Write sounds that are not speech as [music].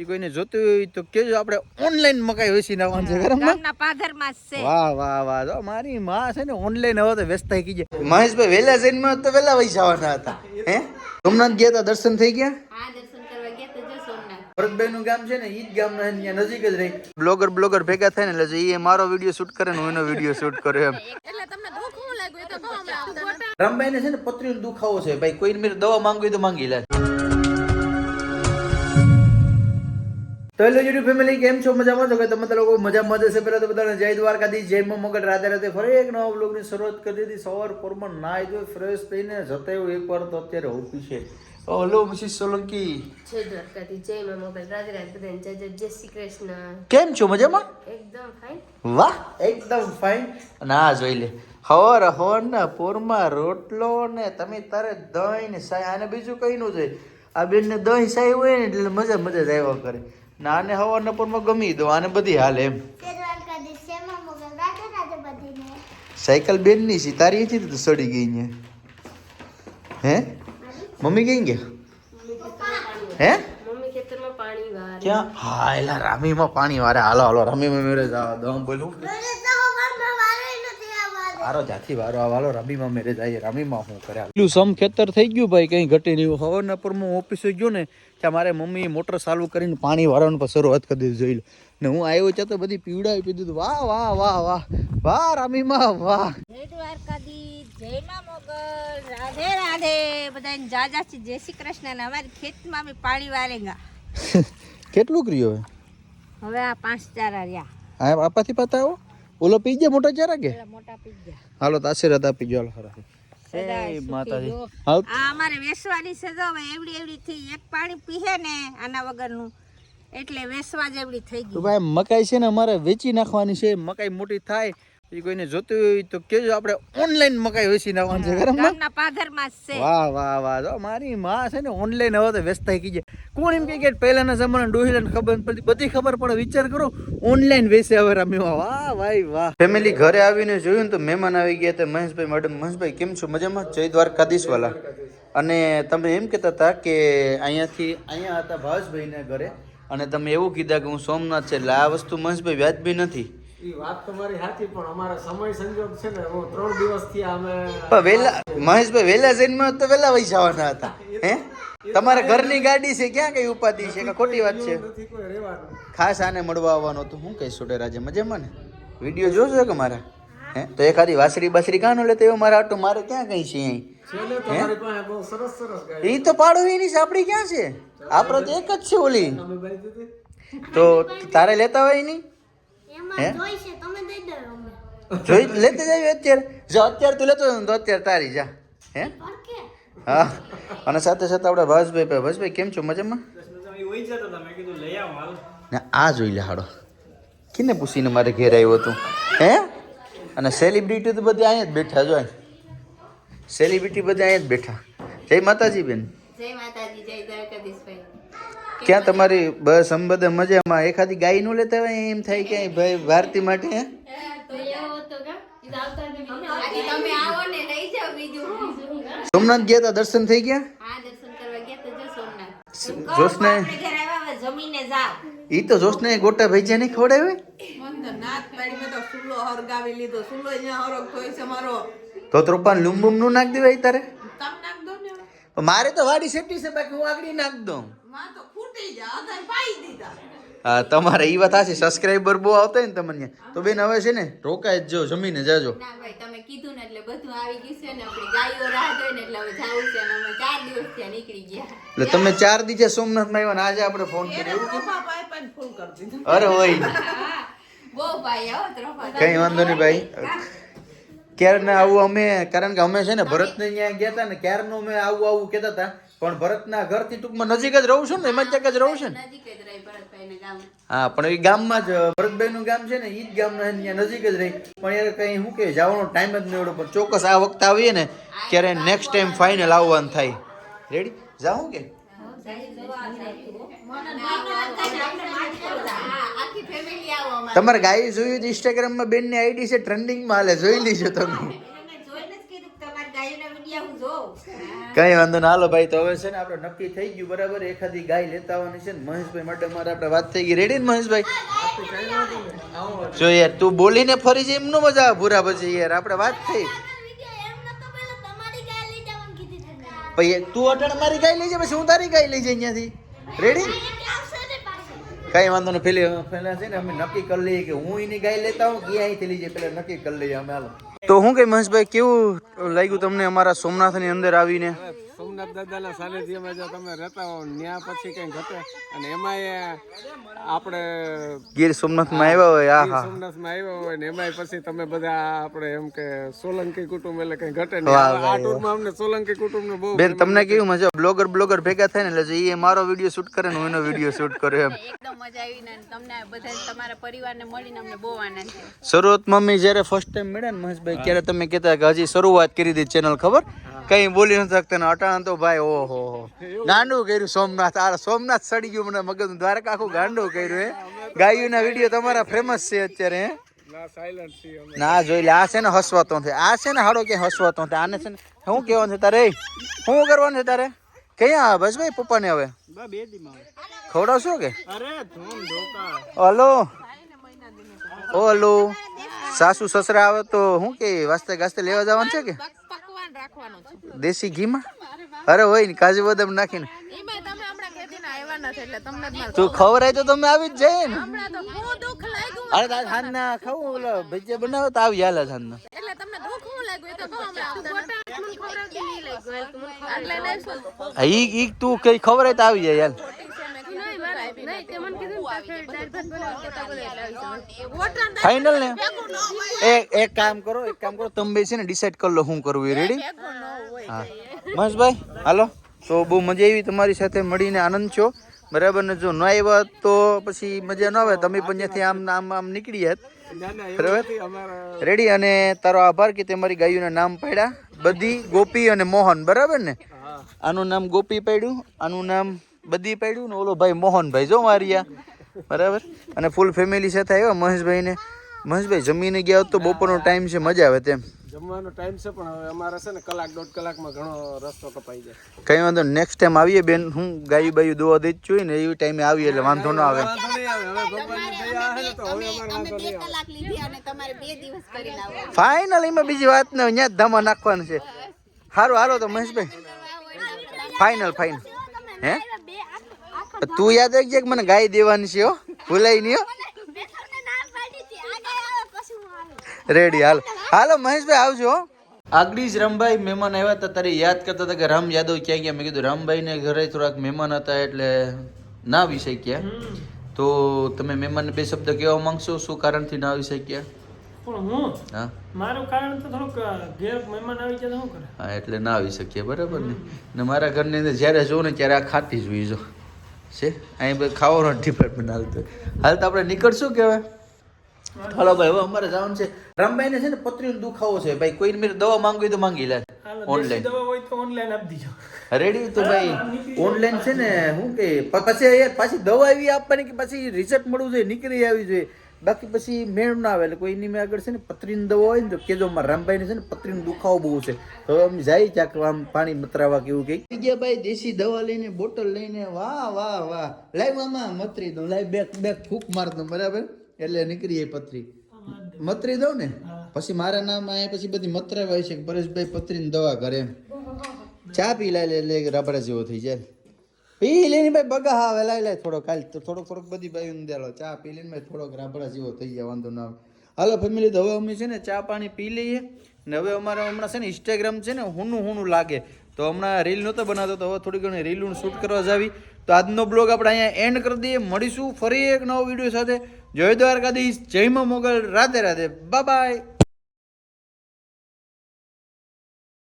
એ કોઈને જોતું હોય તો કેજો આપણે ઓનલાઈન મકાઈ વેચી નાખવાનું છે વાહ વાહ વાહ. જો મારી માં છે ને ઓનલાઈન હવે તો વ્યસ્ત થઈ ગઈ. છે મહેશભાઈ વેલા જઈને તો વેલા વહી જવાના હતા. હે? સોમનાથ ગયા હતા દર્શન થઈ ગયા? હા દર્શન કરવા ગયા તો જો સોમનાથ. ભરતભાઈ નું ગામ છે ને ઈ જ ગામ નજીક જ રહી. બ્લોગર બ્લોગર ભેગા થાય ને એટલે એ મારો વીડિયો શૂટ કરે ને હું એનો વીડિયો શૂટ કરે એમ. એટલે તમને દુઃખ હું લાગ્યું તો કહો રામભાઈ ને છે ને પથરીનો દુખાવો છે. ભાઈ કોઈને મેરે દવા માંગવી તો માંગી લે તો હેલો યુટ્યુબ ફેમિલી કેમ છો? મજામાં? છો કે તમે લોકો મજામાં જશે પહેલા તો બધાને જય દ્વારકાથી જય મગર રાતે રાધે ફરી એક નવા બ્લોગની શરૂઆત કરી દીધી. સવાર પોરમાં નાહી ધોઈ ફ્રેશ થઈને જતા એવું એકવાર તો અત્યારે છે. Hello Mrs Solanki. જય દ્વારકાથી જય માં મોબાઈલ રાધે રાધે બધાને જય જય જય શ્રી કૃષ્ણ. કેમ છો? મજામાં? એકદમ ફાઇન વાહ એકદમ ફાઇન આ જોઈ લે. હવર હવર ના પોરમાં રોટલો ને તમે તારે દહીં ને સાય આને બીજું કઈ નું જોઈએ આ બેન ને દહીં સાય હોય ને એટલે મજા મજા જ આવ્યા કરે. ને આને હવાર ના ગમી દો આને બધી હાલ એમ. સાયકલ બેનની છે તારી હતી તો સડી ગઈ ને. હે? મમ્મી કઈ ગયા? હે? મમ્મી ખેતરમાં પાણી વાર. ક્યાં? હા એલા રામીમાં પાણી વારે. હાલો હાલો રામીમાં મમ્મી જાવ દમ બોલું આરો જાથી વારો આ વાલો રમીમાં મેરે જાય રમીમાં હું કર્યા પેલું સમ ખેતર થઈ ગયું ભાઈ કઈ ઘટે નહીં. હવારના પર હું ઓફિસે ગયો ને ત્યાં મારે મમ્મી મોટર ચાલુ કરીને પાણી વાળવાનું પર શરૂઆત કરી દીધું જોઈ લો. ને હું આવ્યો ત્યાં તો બધી પીવડાવી પીધું વાહ વાહ વાહ વાહ વાહ રમીમાં વાહ. જય દ્વારકાધીશ જય મા મોગલ રાધે રાધે. બધાને જાજા જય શ્રી કૃષ્ણ. અમારી ખેતમાં અમે પાણી વારેગા [laughs] કેટલું કર્યું હવે? હવે આ પાંચ ચાર રહ્યા. આ બાપાથી પતા આવો? ઓલો પી ગયા મોટા ચારા કે? હાલો તો આશીર્વાદ આપી ગયો હાલો માતાજી. આ અમારે વેસવાની છે તો હવે એવડી એવડી થી એક પાણી પીહે ને આના વગરનું. એટલે વેસવા જેવડી થઈ ગઈ. ભાઈ મકાઈ છે ને અમારે વેચી નાખવાની છે. મકાઈ મોટી થાય એ કોઈને જોતું હોય તો કેજો આપણે ઓનલાઈન મકાઈ વેચી નાખવાનું છે ઘરમાં. ગામના પાદરમાં છે. વાહ વાહ વાહ. જો મારી માં છે ને ઓનલાઈન હવે તો વ્યસ્ત થઈ ગઈ છે. કોણ એમ કહે કે પહેલાના જમાના ડોહીલાને ખબર પડતી. બધી ખબર પડે વિચાર કરો ઓનલાઈન વેચે હવે રમ્યો. વાહ ભાઈ વાહ. ફેમિલી ઘરે આવીને જોયું ને તો મહેમાન આવી ગયા હતા. મહેશભાઈ મેડમ મહેશભાઈ કેમ છો? મજામાં? જય દ્વારકાધીશ વાલા. અને તમે એમ કહેતા હતા કે અહીંયાથી અહીંયા હતા ભાવેશભાઈના ઘરે. અને તમે એવું કીધા કે હું સોમનાથ છે. એટલે આ વસ્તુ મહેશભાઈ વ્યાજબી નથી. ઈ વાત તમારી સાચી પણ અમારા સમય સંજોગ છે ને હું ત્રણ દિવસથી અમે વેલા મહેશભાઈ વેલા જઈને તો વેલા વૈસાવાના હતા. હે? તમારા ઘરની ગાડી છે ક્યાં કઈ ઉપાધિ છે કે ખોટી વાત છે? ખાસ આને મળવા આવવાનો તો હું કહીશ છોટે રાજે મજામાં ને? વીડિયો જોશો કે મારા હે? તો એખાદી વાસરી બાસરી કાનો લેતો એવો મારા આટો મારે ક્યાં કઈ છે અહીં? એ તો પાડો એની ક્યાં છે? આપણે તો એક જ છે ઓલી. તો તારે લેતા હોય નહીં હે? જોઈ લેતો જાય અત્યારે. જો અત્યારે તું લેતો હોય તો અત્યારે તારી જા. હે? હા. અને સાથે સાથે આપણે ભાસભાઈ ભાઈ ભાસભાઈ કેમ છો? મજામાં? ને આ જોઈ લે હાડો. કેને પૂછીને મારે ઘેર આવ્યો હતું? હે? અને સેલિબ્રિટી તો બધી અહીંયા જ બેઠા જો સેલિબ્રિટી બધા અહીંયા જ બેઠા. જય માતાજી બેન. જય માતાજી જય દ્વારકાધીશભાઈ. ક્યાં તમારી બસ અમે બધા મજામાં? એખાદી ગાયનું લેતા હોય એમ થાય કે ભાઈ ભારતી માટે? હે તમે આવો ને લઈ જાઓ બીજું. સોમનાથ ગયા તા? દર્શન થઈ ગયા? હા દર્શન તો જો જોશને ઈ તો જોશને? ગોટા ભજીયા નહીં ખવડાવે તો નાત પાડી મેં તો સુલો હરગાવી લીધો સુલો અહીંયા હરગ થયો છે મારો તો ત્રોપાન લુંબુમનું નાખ દેવાય તારે? તમ નાખ દો ને. મારે તો વાડી સેફટી છે બાકી હું આગળ નાખ દઉં. માં તમારે ઈ વાત હશે સબસ્ક્રાઇબર બહુ આવતા ને તમને તો બેન હવે છે ને રોકાય જ જો જમીને જાજો. ના ભાઈ તમે કીધું ને એટલે બધું આવી ગયું છે ને. આપણે ગાયો રાહ જોઈ ને એટલે હવે જાવું છે ને. અમે 4 દિવસ ત્યાં નીકળી ગયા. એટલે તમે ચાર સોમનાથ સોમનાથમાં આવ્યા ને આજે આપણે ફોન કર્યો. એવું કે? પાઈ પાઈ ફૂલ કરી દીધો અરે હોય બહુ ભાઈ આવો ત્રફા કઈ વાંધો નહીં ભાઈ. ક્યારના આવું અમે કારણ કે અમે છે ને ભરતને ત્યાં ગયા હતા ને ક્યારનું અમે આવું આવું કહેતા હતા પણ ભરતના ઘરથી ટૂંકમાં નજીક જ રહું છું ને એમાં જ જ રહું છું ને. હા પણ એ ગામમાં જ ભરતભાઈ નું ગામ છે ને એ જ ગામમાં ત્યાં નજીક જ રહી. પણ યાર કઈ શું કે જવાનો ટાઈમ જ નહીં પણ ચોક્કસ આ વખતે આવીએ ને ત્યારે નેક્સ્ટ ટાઈમ ફાઇનલ આવવાનું થાય. રેડી જાઉં કે? અમારે તમારે ગાય જોયું ઇન્સ્ટાગ્રામમાં બેનની આઈડી છે ટ્રેન્ડિંગમાં હાલે જોઈ લીજો તમે. કઈ વાંધો ના હાલો ભાઈ તો હવે છે ને આપણે નક્કી થઈ ગયું બરાબર એખાદી ગાય લેતા આવવાની છે ને મહેશભાઈ માટે મારે આપણે વાત થઈ ગઈ. રેડી ને મહેશભાઈ? જો યાર તું બોલીને ફરી છે એમનો મજા આવે ભૂરા પછી યાર આપણે વાત થઈ. પછી તું અટણ મારી ગાય લઈ જાય પછી હું તારી ગાય લઈ જાય અહીંયાથી. રેડી કઈ વાંધો નહીં, પેલી પેલા છે ને અમે નક્કી કરી લઈએ કે હું એની ગાય લેતા હું કે અહીંથી લઈ જાય પેલા નક્કી કરી લઈએ અમે, હાલો. તો હું કઈ મહેશભાઈ, કેવું લાગ્યું તમને અમારા સોમનાથની અંદર આવીને? સોમનાથ દાદાના સાનિધ્યમાં જો તમે રહેતા હો ત્યાં પછી કઈ ઘટે. અને એમાંય આપણે ગીર સોમનાથમાં આવ્યા હોય આ સોમનાથ સોમનાથમાં આવ્યા હોય ને એમાંય પછી તમે બધા આપણે એમ કે સોલંકી કુટુંબ એટલે કઈ ઘટે નહીં. આ ટૂરમાં અમને સોલંકી કુટુંબને બહુ બેન તમને કેવું મજા? બ્લોગર બ્લોગર ભેગા થાય ને એટલે એ મારો વીડિયો શૂટ કરે ને હું એનો વીડિયો શૂટ કરે એમ. એકદમ મજા આવી ને તમને બધા તમારા પરિવારને મળીને અમને બહુ આનંદ થયો. શરૂઆત મમ્મી જ્યારે ફર્સ્ટ ટાઈમ મળ્યા ને મહેશભાઈ ત્યારે તમે કહેતા કે હજી શરૂઆત કરી દી ચેનલ ખબર? કઈ બોલી નથી શકતા ને અટાણ તો ભાઈ ઓહો. હો ગાંડું કર્યું સોમનાથ. આ સોમનાથ સડી ગયું મને મગજ દ્વારકા આખું ગાંડું કર્યું હે. ગાયુના વીડિયો તમારા ફેમસ છે અત્યારે ના ના જોઈ લે આ છે ને હસવાતો છે. આ છે ને હાડો ક્યાં હસવાતો છે. આને છે ને શું કહેવાનું છે તારે? શું કરવાનું છે તારે? ક્યાં આવે બસ ભાઈ પપ્પાને હવે? બે દીમાં ખવડાવશો કે? હલો. ઓલો સાસુ સસરા આવે તો શું કે વાસ્તે ગાસ્તે લેવા જવાનું છે કે? રાખવાનું છે. દેશી ઘીમાં? અરે હોય ને કાજુ બદામ નાખીને. તું ખવરાય તો તમે આવી જ જાય ને. હમણાં તો બહુ દુઃખ લાગ્યું. અરે તાર હાંજના ખાવું ઓલો ભજીયા બનાવો તો આવી હાલે ના એટલે તમને દુઃખ લાગ્યું? એ તો કહો હમણાં આવતા નહીં લાગ્યું એટલે ઈ ઈ તું કઈ ખવરાય તો આવી જાય યાર ફાઇનલ ને એક એક કામ કરો એક કામ કરો તમે છે ને ડિસાઈડ કરી લો શું કરવું એ રેડી હા. મહેશભાઈ હાલો. તો બહુ મજા આવી તમારી સાથે મળીને આનંદ છો બરાબર ને જો ન આવ્યા તો પછી મજા ન આવે. તમે પણ ત્યાંથી આમ આમ આમ નીકળી જાત. બરાબર? રેડી અને તારો આભાર કે તે મારી ગાયોના નામ પાડ્યા. બધી ગોપી અને મોહન. બરાબર ને? આનું નામ ગોપી પાડ્યું. આનું નામ બધી પાડ્યું ને ઓલો ભાઈ મોહનભાઈ જો મારિયા બરાબર? અને ફૂલ ફેમિલી સાથે આવ્યા મહેશભાઈને. મહેશભાઈ જમીને ગયા તો બપોરનો ટાઈમ છે મજા આવે તેમ. જમવાનો ટાઈમ છે પણ હવે અમારે છે ને કલાક દોઢ કલાકમાં ઘણો રસ્તો કપાઈ જાય. કઈ વાંધો નેક્સ્ટ ટાઈમ આવીએ બેન. હું ગાયું બાયું દોવા દઈ છું ને એવી ટાઈમે આવીએ એટલે વાંધો ન આવે. ફાઇનલ એમાં બીજી વાત ને અહીંયા જ ધામા નાખવાનું છે. સારું હાલો તો મહેશભાઈ. ફાઇનલ ફાઇનલ હે? તું યાદ રાખજે કે મને ગાય દેવાની છે હો. ભૂલાઈ નહીં હો. રેડી હાલ. હાલો મહેશભાઈ આવજો હો. આગળી જ રામભાઈ મહેમાન આવ્યા હતા. તારે યાદ કરતા હતા કે રામ યાદવ ક્યાં ગયા? મેં કીધું રામભાઈને ઘરે થોડાક મહેમાન હતા એટલે ના આવી શક્યા. તો તમે મહેમાનને બે શબ્દ કહેવા માંગશો? શું કારણથી ના આવી શક્યા? પણ હું? હા? મારું કારણ તો થોડુંક ઘેર મહેમાન આવી ગયા તો શું કરે? હા એટલે ના આવી શકીએ બરાબર ને? ને મારા ઘરની અંદર જ્યારે જોઉં ને ત્યારે આ ખાતી જ હોય જો. છે? અહીં ભાઈ ખાવાનો ડિપાર્ટમેન્ટ હાલતું હાલ તો આપણે નીકળશું કે હવે હાલો ભાઈ હવે અમારે જવાનું છે. રામભાઈને છે ને પથરીનો દુખાવો છે. ભાઈ કોઈ મેં દવા માંગવી તો માંગી લે. ઓનલાઈન દવા હોય તો ઓનલાઈન આપી દીજો. રેડી તો ભાઈ ઓનલાઈન છે ને શું કે પછી યાર પાછી દવા એવી આપવાની કે પછી રિઝલ્ટ મળવું જોઈએ નીકળી આવી જોઈએ. બાકી પછી મેળ ના આવે. એટલે કોઈની મેં આગળ છે ને પથરીની દવા હોય ને તો કેજો મારા રામભાઈને છે ને પતરીનો દુખાવો બહુ છે. તો આમ જાય ચાક આમ પાણી મતરાવા કેવું કઈ ગયા ભાઈ દેશી દવા લઈને, બોટલ લઈને, વાહ વાહ વાહ. લાઈ મામા મતરી દઉં લાઈ બે બે ફૂક માર દઉં, બરાબર? એટલે નીકળી જાય પતરી મતરી દઉં ને? પછી મારા નામ અહીંયા પછી બધી મતરાવાય છે પરેશભાઈ પથરીની દવા કરે એમ. ચા પી લે એટલે રબડા જેવો થઈ જાય. પી લઈને ભાઈ બગા આવે, લાય લાય થોડો કાલ થોડો થોડોક બધી ભાઈ દેલો ચા પી લઈને ભાઈ થોડોક રાબડા જેવો થઈ ગયા, વાંધો ના આવે. હાલો ફેમિલી તો હવે અમે છે ને ચા પાણી પી લઈએ. ને હવે અમારે હમણાં છે ને ઇન્સ્ટાગ્રામ છે ને હુનું હુનું લાગે. તો હમણાં રીલ નહોતો બનાવતો, તો હવે થોડી ઘણી રીલું શૂટ કરવા જાવી. તો આજનો બ્લોગ આપણે અહીંયા એન્ડ કરી દઈએ. મળીશું ફરી એક નવો વીડિયો સાથે. જય દ્વારકાધીશ, જય મોગલ. રાધે રાધે. બાય